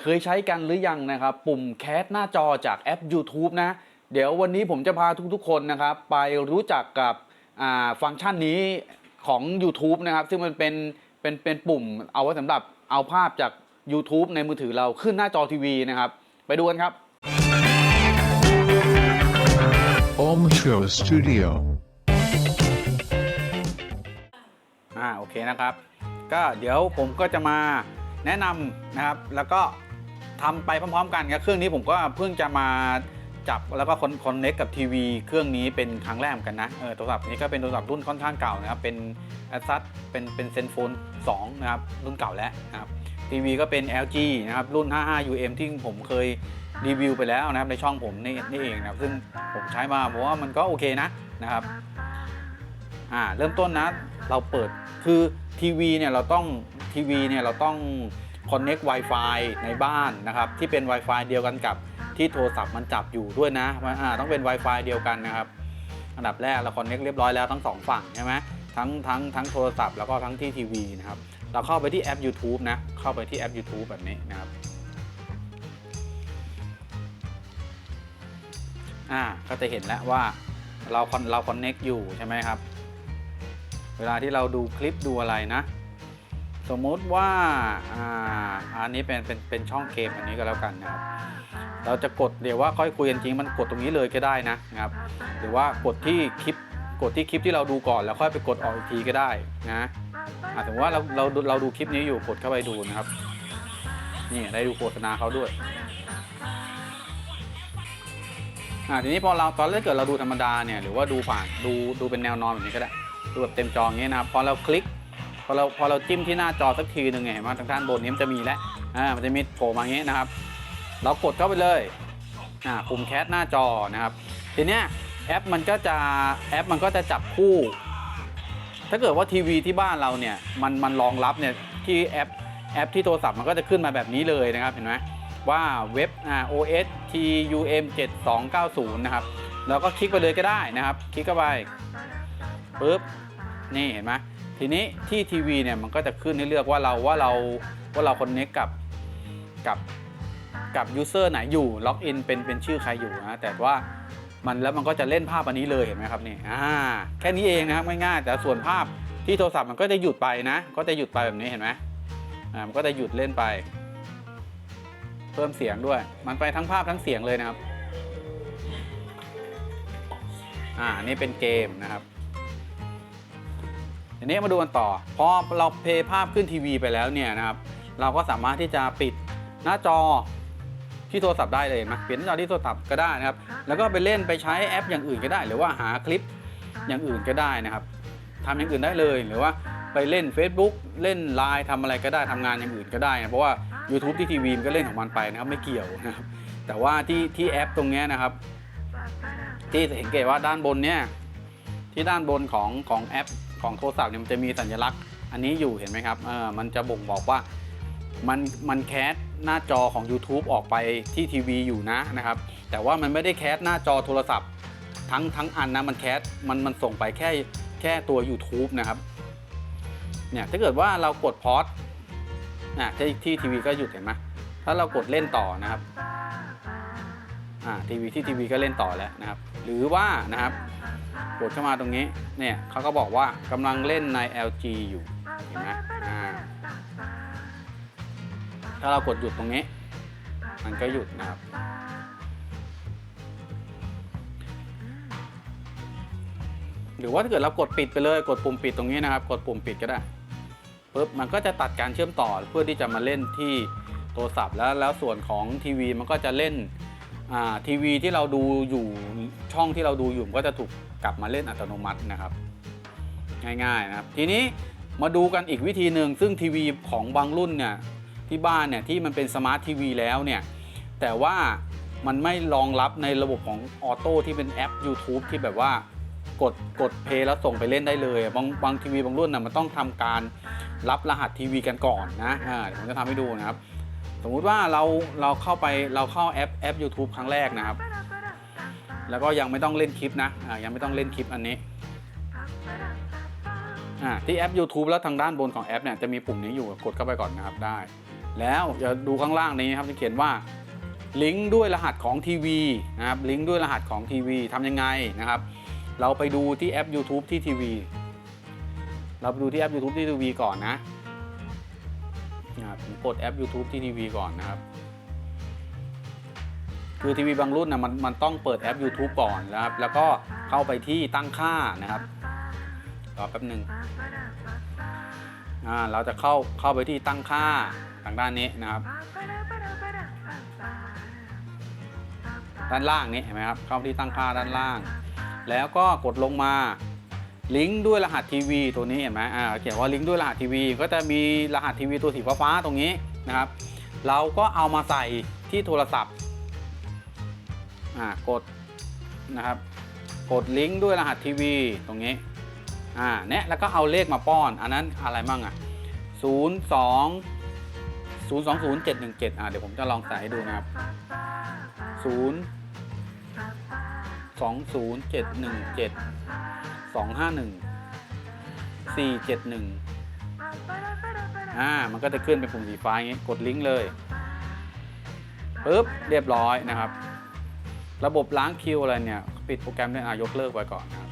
เคยใช้กันหรือยังนะครับ ปุ่มแคสหน้าจอจากแอป YouTube นะ เดี๋ยววันนี้ผมจะพาทุกๆคนนะครับ ไปรู้จักกับอ่าฟังก์ชันนี้ของ YouTube นะครับ ซึ่งมันเป็นเป็นเป็นปุ่มเอาไว้สำหรับเอาภาพจาก YouTube ในมือถือเราขึ้นหน้าจอทีวีนะครับ ไปดูกันครับ Om Show Studio. อ่าโอเคนะครับ ก็เดี๋ยวผมก็จะมาแนะนำนะครับแล้วก็ ทำไปพร้อมๆ กันครับเครื่องนี้ผมก็เพิ่งจะมาจับแล้วก็คอนคอนเน็กกับทีวีเครื่องนี้เป็นครั้งแรกกันนะเออโทรศัพท์นี้ก็เป็นโทรศัพท์รุ่นค่อนข้างเก่านะครับเป็น a s u s เป็นเป็นเซนโฟน2นะครับรุ่นเก่าแล้วนะครับทีวีก็เป็น LG นะครับรุ่น 55 UM ที่ผมเคยรีวิวไปแล้วนะครับในช่องผมนี่นี่เองนะครับซึ่งผมใช้มาผมว่ามันก็โอเคนะนะครับอ่าเริ่มต้นนะเราเปิดคือทีวีเนี่ยเราต้องทีวีเนี่ยเราต้อง Connect Wi-Fi ในบ้านนะครับที่เป็น Wi-Fi เดียวกันกับที่โทรศัพท์มันจับอยู่ด้วยนะต้องเป็น Wi-Fi เดียวกันนะครับอันดับแรกเรา Connect เรียบร้อยแล้วทั้งสองฝั่งใช่ไหมทั้งทั้งทั้งโทรศัพท์แล้วก็ทั้งที่ทีวีนะครับเราเข้าไปที่แอป YouTube นะเข้าไปที่แอป YouTube แบบนี้นะครับอ่าก็จะเห็นแล้วว่าเราคอนเรา Connect อยู่ใช่ไหมครับ เวลาที่เราดูคลิปดูอะไรนะ สมมุติว่าอ่าอันนี้เป็นเป็นเป็นช่องเกมอันนี้ก็แล้วกันนะครับ เราจะกดเดี๋ยวว่าค่อยคุยกันจริงมันกดตรงนี้เลยก็ได้นะครับ หรือว่ากดที่คลิปกดที่คลิปที่เราดูก่อนแล้วค่อยไปกดออกอีกทีก็ได้นะอะถึงว่าเราเราดูเราดูคลิปนี้อยู่กดเข้าไปดูนะครับ นี่ได้ดูโฆษณาเขาด้วยอ่าทีนี้พอเราตอนแรกเกิดเราดูธรรมดาเนี่ยหรือว่าดูผ่านดูดูเป็นแนวนอนแบบนี้ก็ได้ดูแบบเต็มจออย่างนี้นะครับพอเราคลิก พอเราพอเราจิ้มที่หน้าจอสักทีหนึ่งเห็นไหมทางด้านบนนี้มันจะมีแล้วอ่ามันจะมีโผล่มาอย่างนี้นะครับ เรากดเข้าไปเลยอ่าปุ่มแคสหน้าจอนะครับทีเนี้ยแอปมันก็จะแอปมันก็จะจับคู่ ถ้าเกิดว่าทีวีที่บ้านเราเนี่ยมันมันรองรับเนี่ยที่แอปแอปที่โทรศัพท์มันก็จะขึ้นมาแบบนี้เลยนะครับเห็นไหมว่าเว็บอ่า OS TUM 7290นะครับแล้วก็คลิกไปเลยก็ได้นะครับ คลิกเข้าไปปุ๊บนี่เห็นไหม ทีนี้ที่ทีวีเนี่ยมันก็จะขึ้นให้เลือกว่าเราว่าเราว่าเราคนเน c t กับกับกับยูเซอร์ไหนอยู่ล็อกอินเป็นเป็นชื่อใครอยู่นะแต่ว่ามันแล้วมันก็จะเล่นภาพอันนี้เลยเห็นไหมครับนี่อ่าแค่นี้เองนะครับง่ายๆแต่ส่วนภาพที่โทรศัพท์มันก็จะหยุดไปนะ ก็จะหยุดไปแบบนี้เห็นไหมอ่ามันก็จะหยุดเล่นไป เพิ่มเสียงด้วย มันไปทั้งภาพทั้งเสียงเลยนะครับอ่านี่เป็นเกมนะครับ ทีนี้มาดูกันต่อพอเราเพลย์ภาพขึ้นทีวีไปแล้วเนี่ยนะครับ เราก็สามารถที่จะปิดหน้าจอที่โทรศัพท์ได้เลยเห็นไหมปิดหน้าจอที่โทรศัพท์ก็ได้นะครับ แล้วก็ไปเล่นไปใช้แอปอย่างอื่นก็ได้ หรือว่าหาคลิปอย่างอื่นก็ได้นะครับทำอย่างอื่นได้เลยหรือว่าไปเล่น Facebook เล่น Line ทำอะไรก็ได้ทำงานอย่างอื่นก็ได้นะเพราะว่า YouTube ที่ทีวีมันก็เล่นของมันไปนะครับไม่เกี่ยวนะครับแต่ว่าที่ที่แอปตรงเนี้ยนะครับ ที่เห็นเกตว่าด้านบนเนี่ยที่ด้านบนของของแอป ของโทรศัพท์เนี่ยมันจะมีสัญลักษณ์อันนี้อยู่เห็นไหมครับเออมันจะบ่งบอกว่ามันมันแคสหน้าจอของ YouTube ออกไปที่ทีวีอยู่นะนะครับ แต่ว่ามันไม่ได้แคสหน้าจอโทรศัพท์ทั้งทั้งอันนะมันแคสมันมันส่งไปแค่แค่ตัว YouTube นะครับเนี่ยถ้าเกิดว่าเรากดพอสนะที่ที่ทีวีก็หยุดเห็นไหมถ้าเรากดเล่นต่อนะครับอ่าทีวีที่ทีวีก็เล่นต่อแล้วนะครับ หรือว่านะครับ กดเข้ามาตรงนี้เนี่ยเขาก็บอกว่ากำลังเล่นใน LG อยู่เห็นไหมถ้าเรากดหยุดตรงนี้ มันก็หยุดนะครับ หรือว่าถ้าเกิดเรากดปิดไปเลยกดปุ่มปิดตรงนี้นะครับ กดปุ่มปิดก็ได้ปุ๊บมันก็จะตัดการเชื่อมต่อเพื่อที่จะมาเล่นที่โทรศัพท์แล้วแล้วส่วนของทีวีมันก็จะเล่น ทีวีที่เราดูอยู่ช่องที่เราดูอยู่มันก็จะถูกกลับมาเล่นอัตโนมัตินะครับ ง่ายๆนะครับ ทีนี้มาดูกันอีกวิธีหนึ่งซึ่งทีวีของบางรุ่นเนี่ยที่บ้านเนี่ยที่มันเป็นสมาร์ททีวีแล้วเนี่ยแต่ว่ามันไม่รองรับในระบบของออโต้ที่เป็นแอป YouTube ที่แบบว่ากดกดเพลย์แล้วส่งไปเล่นได้เลย บางบางทีวีบางรุ่นนะมันต้องทำการรับรหัสทีวีกันก่อนนะอ่าเดี๋ยวผมจะทำให้ดูนะครับ สมมุติว่าเราเราเข้าไปเราเข้าแอปแอป YouTube ครั้งแรกนะครับ แล้วก็ยังไม่ต้องเล่นคลิปนะอ่ายังไม่ต้องเล่นคลิปอันนี้อ่าที่แอป YouTube แล้วทางด้านบนของแอปเนี่ยจะมีปุ่มนี้อยู่กดเข้าไปก่อนนะครับได้ แล้วจะดูข้างล่างนี้ครับจะเขียนว่าลิงก์ด้วยรหัสของทีวีนะครับลิงก์ด้วยรหัสของทีวีทำยังไงนะครับ เราไปดูที่แอป YouTube ที่ทีวีเราไปดูที่แอป YouTube ที่ทีวีก่อนนะ ผมกดแอป YouTube ที่ทีวีก่อนนะครับ คือทีวีบางรุ่นนะมันมันต้องเปิดแอป YouTube ก่อนนะครับ แล้วก็เข้าไปที่ตั้งค่านะครับรอแป๊บหนึ่งอ่าเราจะเข้าเข้าไปที่ตั้งค่าทางด้านนี้นะครับ ด้านล่างนี้เห็นไหมครับเข้าที่ตั้งค่าด้านล่าง แล้วก็กดลงมา ลิงก์ด้วยรหัสทีวีตัวนี้เห็นไหมอ่าเขียนว่าลิงก์ด้วยรหัสทีวีก็จะมีรหัสทีวีตัวสีฟ้าๆตรงนี้นะครับ เราก็เอามาใส่ที่โทรศัพท์อ่ากดนะครับ กดลิงก์ด้วยรหัสทีวีตรงนี้อ่าเนี่ยแล้วก็เอาเลขมาป้อน อันนั้นอะไรมั่งอะ0 2 0 2 0 7 1 7อ่าเดี๋ยวผมจะลองใส่ให้ดูนะครับ 0 2 0 7 1 7 2 5 1 4 7 1อ่ามันก็จะขึ้นเป็นปุ่มสีฟ้าอย่างนี้กดลิงก์เลยปึ๊บเรียบร้อยนะครับ ระบบล้างคิวอะไรเนี่ยปิดโปรแกรมได้อะยกเลิกไว้ก่อนนะครับ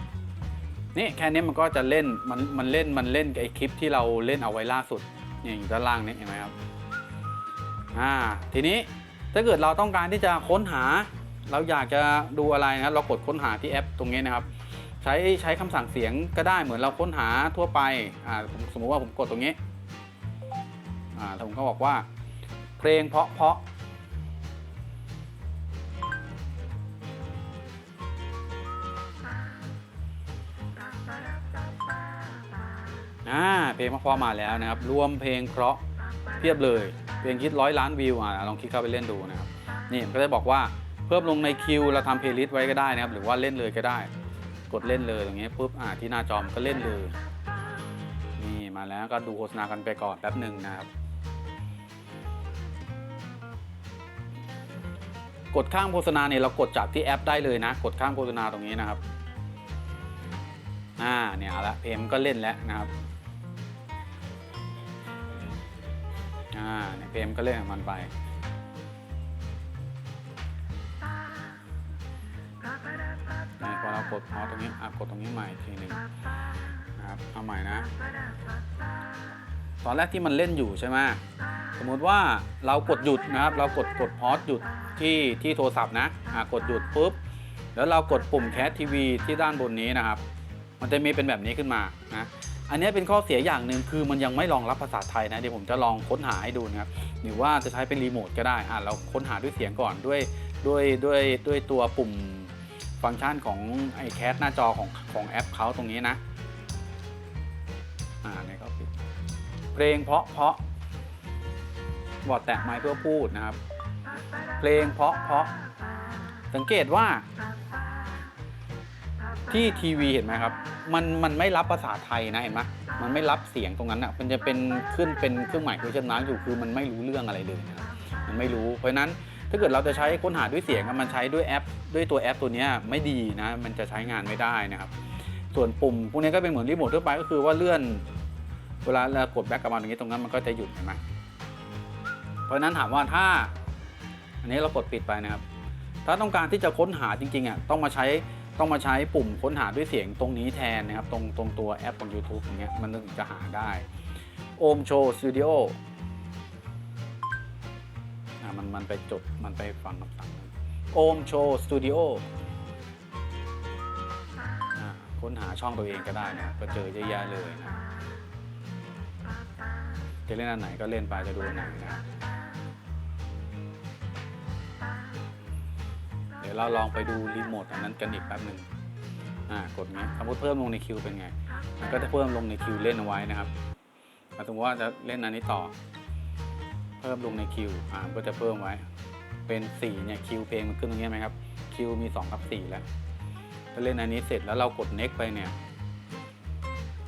นี่แค่นี้มันก็จะเล่นมันมันเล่นมันเล่นกับไอคลิปที่เราเล่นเอาไว้ล่าสุดเนี่ยอยู่ด้านล่างนี้เห็นไหมครับอ่าทีนี้ถ้าเกิดเราต้องการที่จะค้นหา เราอยากจะดูอะไรนะเรากดค้นหาที่แอปตรงนี้นะครับ ใช้ใช้คำสั่งเสียงก็ได้เหมือนเราค้นหาทั่วไปอ่าผมสมมติว่าผมกดตรงนี้อ่าผมก็บอกว่า เพลงเพาะเพาะอ่าเพลงเพราะมาแล้วนะครับ รวมเพลงเพราะเพียบเลย เพลงคิดร้อยล้านวิวอะลองคลิกเข้าไปเล่นดูนะครับ นี่ก็จะบอกว่าเพิ่มลงในคิวเราทำเพลย์ลิสต์ไว้ก็ได้นะครับ หรือว่าเล่นเลยก็ได้ กดเล่นเลยตรงนี้ปุ๊บอ่าที่หน้าจอมนก็เล่นเลย นี่มาแล้วก็ดูโฆษณากันไปก่อนแป๊บหนึ่งนะครับ กดข้ามโฆษณาเนี่ยเรากดจากที่แอปได้เลยนะ กดข้ามโฆษณาตรงนี้นะครับอ่าเนี่ยละเพมก็เล่นแล้วนะครับอ่าเนี่ยเพมก็เล่นของมันไป เรากดพอตรงนี้อะกดตรงนี้ใหม่ทีหนึ่งนะครับเอาใหม่นะ ตอนแรกที่มันเล่นอยู่ใช่ไหมสมมุติว่าเรากดหยุดนะครับ เรากดกดพอสหยุดที่ที่โทรศัพท์นะอะกดหยุดปุ๊บแล้วเรากดปุ่มแคสทีวีที่ด้านบนนี้นะครับ มันจะมีเป็นแบบนี้ขึ้นมานะอันนี้เป็นข้อเสียอย่างหนึ่งคือมันยังไม่รองรับภาษาไทยนะเดี๋ยวผมจะลองค้นหาให้ดูนะครับหรือว่าจะใช้เป็นรีโมทก็ได้อะเราค้นหาด้วยเสียงก่อนด้วยด้วยด้วยด้วยตัวปุ่ม ฟังก์ชันของไอแคสหน้าจอของของแอปเขาตรงนี้นะ อ่าเนี่ยก็ปิดเพลงเพราะเพราะบอดแตะไม้เพื่อพูดนะครับ เพลงเพราะเพราะสังเกตว่าที่ทีวีเห็นไหมครับ มันมันไม่รับภาษาไทยนะเห็นไหมมันไม่รับเสียงตรงนั้นอะ มันจะเป็นขึ้นเป็นเครื่องหมายคุยชันมาร์กอยู่คือมันไม่รู้เรื่องอะไรเลยนะมันไม่รู้ เพราะนั้น ถ้าเกิดเราจะใช้ค้นหาด้วยเสียงมันใช้ด้วยแอป ด้วยตัวแอปตัวนี้ไม่ดีนะมันจะใช้งานไม่ได้นะครับ ส่วนปุ่มพวกนี้ก็เป็นเหมือนรีโมททั่วไปก็คือว่าเลื่อนเวลาเรากดแบ็กกลับมาตรงนี้ตรงนั้นมันก็จะหยุดเห็นไหมเพราะนั้นถามว่าถ้า อันนี้เรากดปิดไปนะครับ ถ้าต้องการที่จะค้นหาจริงๆอะต้องมาใช้ต้องมาใช้ปุ่มค้นหาด้วยเสียงตรงนี้แทนนะครับ ตรงตรงตัวแอปของ YouTube อย่างเงี้ยมันถึงจะหาได้โอมโชว์สตูดิโอ มันไปจดมันไปฟังคำสั่งโอมโชว์สตูดิโอค้นหาช่องตัวเองก็ได้นะก็เจอเยอะแยะเลยนะจะเล่นอันไหนก็เล่นไปจะดูอันไหนนะเดี๋ยวเราลองไปดูรีโมทอันนั้นกันอีกแป๊บหนึ่งอ่ากดนี้สมมติเพิ่มลงในคิวเป็นไง มันก็จะเพิ่มลงในคิวเล่นเอาไว้นะครับสมมติว่าจะเล่นอันนี้ต่อ พิ่มลงในคิวอ่าก็จะเพิ่มไว้ เป็น4เนี่ยคิวเพลงมันขึ้นตรงนี้ไหมครับคิวมี2กับ4แล้วถ้าเล่นอันนี้เสร็จแล้วเรากด next ไปเนี่ย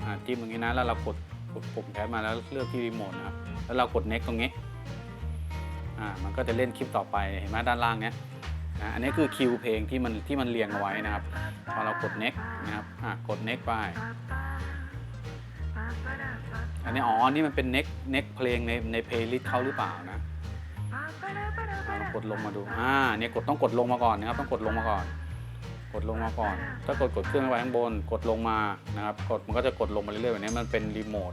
อ่าจิ้มตรงนี้นะแล้วเรากดกดปุ่มแคสมาแล้วเลือกที่รีโมทนะครับแล้วเรากด next ตรงนี้อ่ามันก็จะเล่นคลิปต่อไปเห็นไหมด้านล่างเนี้ยนะอันนี้คือคิวเพลงที่มันที่มันเรียงเอาไว้นะครับพอเรากด next นะครับอ่ากด next ไป อันนี้อ๋ออันนี่มันเป็นเน็กเน็กเพลงในในเพลย์ลิสต์เขาหรือเปล่านะอ่าลองกดลงมาดู อ่า เนี่ยกดต้องกดลงมาก่อนนะครับ ต้องกดลงมาก่อน กดลงมาก่อน ถ้ากดกดเครื่องไว้ข้างบน กดลงมานะครับ กดมันก็จะกดลงมาเรื่อยๆแบบนี้มันเป็นรีโมท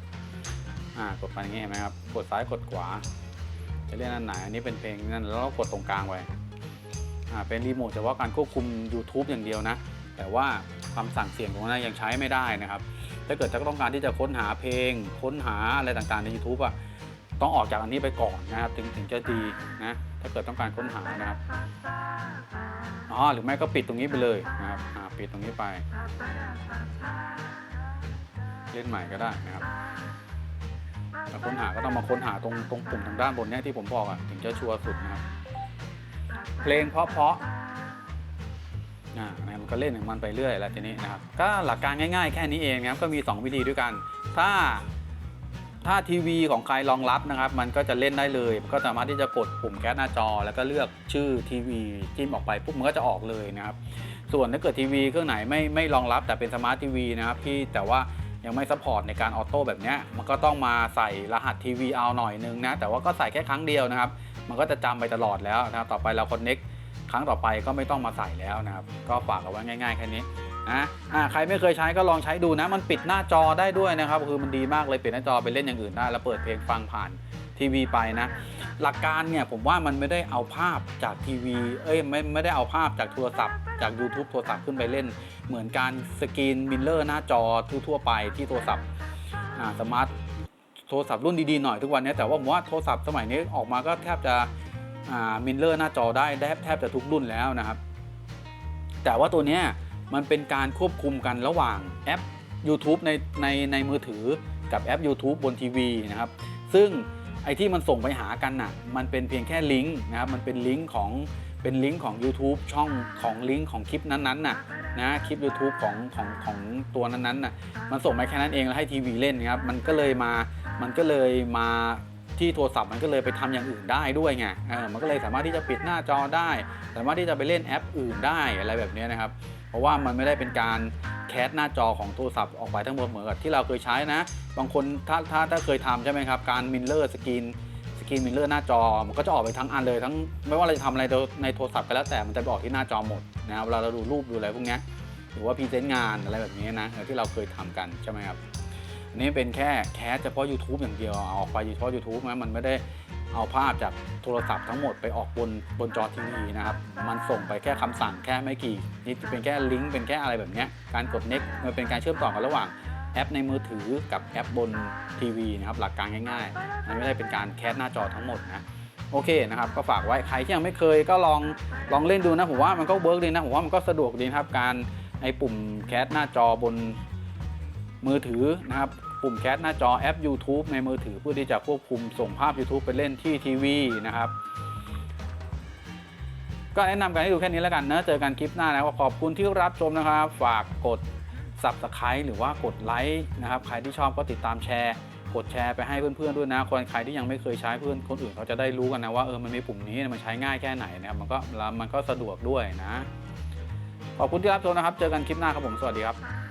อ่า กดไปอย่างงี้เห็นไหมครับ กดซ้ายกดขวา จะเล่นอันไหน อันนี้เป็นเพลงนั่น แล้วเรากดตรงกลางไว้ อ่า เป็นรีโมทเฉพาะการควบคุม YouTube อย่างเดียวนะ แต่ว่าคำสั่งเสียงตรงนั้นยังใช้ไม่ได้นะครับ ถ้าเกิดจะต้องการที่จะค้นหาเพลง ค้นหาอะไรต่างๆ ใน YouTube อะต้องออกจากอันนี้ไปก่อนนะครับถึงถึงจะดีนะถ้าเกิดต้องการค้นหานะครับอ๋อหรือไม่ก็ปิดตรงนี้ไปเลยนะครับปิดตรงนี้ไป เล่นใหม่ก็ได้นะครับแต่ค้นหาก็ต้องมาค้นหาตรงตรงปุ่มทางด้านบนเนี้ยที่ผมบอกอะถึงจะชัวร์สุดนะครับ เพลงเพราะเพราะๆ อ่านะครับมันก็เล่นของมันไปเรื่อยแล้วทีนี้นะครับก็หลักการง่ายๆ แค่นี้เองนะครับก็มี 2 วิธีด้วยกัน ถ้าถ้าทีวีของใครรองรับนะครับ มันก็จะเล่นได้เลย ก็สามารถที่จะกดปุ่มแก๊สหน้าจอ แล้วก็เลือกชื่อทีวีจิ้มออกไปปุ๊บมันก็จะออกเลยนะครับ ส่วนถ้าเกิดทีวีเครื่องไหนไม่ไม่รองรับแต่เป็นสมาร์ททีวีนะครับที่แต่ว่ายังไม่ซัพพอร์ตในการออโต้แบบเนี้ยมันก็ต้องมาใส่รหัสทีวีเอาหน่อยนึงนะแต่ว่าก็ใส่แค่ครั้งเดียวนะครับ มันก็จะจำไปตลอดแล้วนะครับต่อไปเราคอนเน็ก ครั้งต่อไปก็ไม่ต้องมาใส่แล้วนะครับ ก็ฝากเอาไว้ง่ายๆแค่นี้นะอ่าใครไม่เคยใช้ก็ลองใช้ดูนะ มันปิดหน้าจอได้ด้วยนะครับ คือมันดีมากเลยปิดหน้าจอไปเล่นอย่างอื่นได้แล้วเปิดเพลงฟังผ่านทีวีไปนะ หลักการเนี่ยผมว่ามันไม่ได้เอาภาพจากทีวี เอ้ยไม่ไม่ได้เอาภาพจากโทรศัพท์จาก YouTube โทรศัพท์ขึ้นไปเล่น เหมือนการสกรีนมิลเลอร์หน้าจอทั่วๆไปที่โทรศัพท์อ่าสมาร์ทโทรศัพท์รุ่นดีๆหน่อยทุกวันนี้แต่ว่าผมว่าโทรศัพท์สมัยนี้ออกมาก็แทบจะ มิลเลอร์หน้าจอได้แทบจะทุกรุ่นแล้วนะครับ แต่ว่าตัวนี้มันเป็นการควบคุมกันระหว่างแอป YouTube ในในในมือถือกับแอป YouTube บนทีวีนะครับ ซึ่งไอ้ที่มันส่งไปหากันน่ะมันเป็นเพียงแค่ลิงก์นะครับมันเป็นลิงก์ของเป็นลิงก์ของ YouTube ช่องของลิงก์ของคลิปนั้นๆน่ะนะคลิป YouTube ของของของตัวนั้นๆน่ะมันส่งไปแค่นั้นเองแล้วให้ทีวีเล่นนะครับมันก็เลยมามันก็เลยมา ที่โทรศัพท์มันก็เลยไปทำอย่างอื่นได้ด้วยไงเออมันก็เลยสามารถที่จะปิดหน้าจอได้ สามารถที่จะไปเล่นแอปอื่นได้อะไรแบบนี้นะครับ เพราะว่ามันไม่ได้เป็นการแคสหน้าจอของโทรศัพท์ออกไปทั้งหมดเหมือนกับที่เราเคยใช้นะ บางคนถ้าถ้าถ้าเคยทำใช่ไหมครับ การมิลเลอร์สกรีนสกรีนมิลเลอร์หน้าจอ มันก็จะออกไปทั้งอันเลยทั้งไม่ว่าเราจะทำอะไรในโทรศัพท์ก็แล้วแต่มันจะไปออกที่หน้าจอหมดนะเวลาเราดูรูปดูอะไรพวกนี้หรือว่าพรีเซนต์งานอะไรแบบนี้นะที่เราเคยทำกันใช่ไหมครับ นนี้เป็นแค่แคสเฉพาะ YouTube อย่างเดียวเอาออกไปเฉพาะ YouTube นะมันไม่ได้เอาภาพจากโทรศัพท์ทั้งหมดไปออกบนบนจอทีวีนะครับ มันส่งไปแค่คำสั่งแค่ไม่กี่นี่เป็นแค่ลิงก์เป็นแค่อะไรแบบนี้การกด next มันเป็นการเชื่อมต่อกันระหว่างแอปในมือถือกับแอปบนทีวีนะครับ หลักการง่ายๆ มันไม่ได้เป็นการแคสหน้าจอทั้งหมดนะโอเคนะครับ ก็ฝากไว้ใครที่ยังไม่เคยก็ลองลองเล่นดูนะผมว่ามันก็เวิร์กดีนะผมว่ามันก็สะดวกดีนะครับการไอปุ่มแคสหน้าจอบนมือถือนะครับ ปุ่มแคสหน้าจอแอป YouTube ในมือถือเพื่อที่จะควบคุมส่งภาพ YouTube ไปเล่นที่ทีวีนะครับ ก็แนะนำกันให้ดูแค่นี้แล้วกันเนะเจอกันคลิปหน้านะขอบคุณที่รับชมนะครับ ฝากกด Subscribe หรือว่ากดไลค์นะครับ ใครที่ชอบก็ติดตามแชร์ กดแชร์ไปให้เพื่อนๆด้วยนะ คนใครที่ยังไม่เคยใช้เพื่อนคนอื่นเขาจะได้รู้กันนะว่าเออมันมีปุ่มนี้มันใช้ง่ายแค่ไหนนะครับมันก็มันก็สะดวกด้วยนะขอบคุณที่รับชมนะครับ เจอกันคลิปหน้าครับผม สวัสดีครับ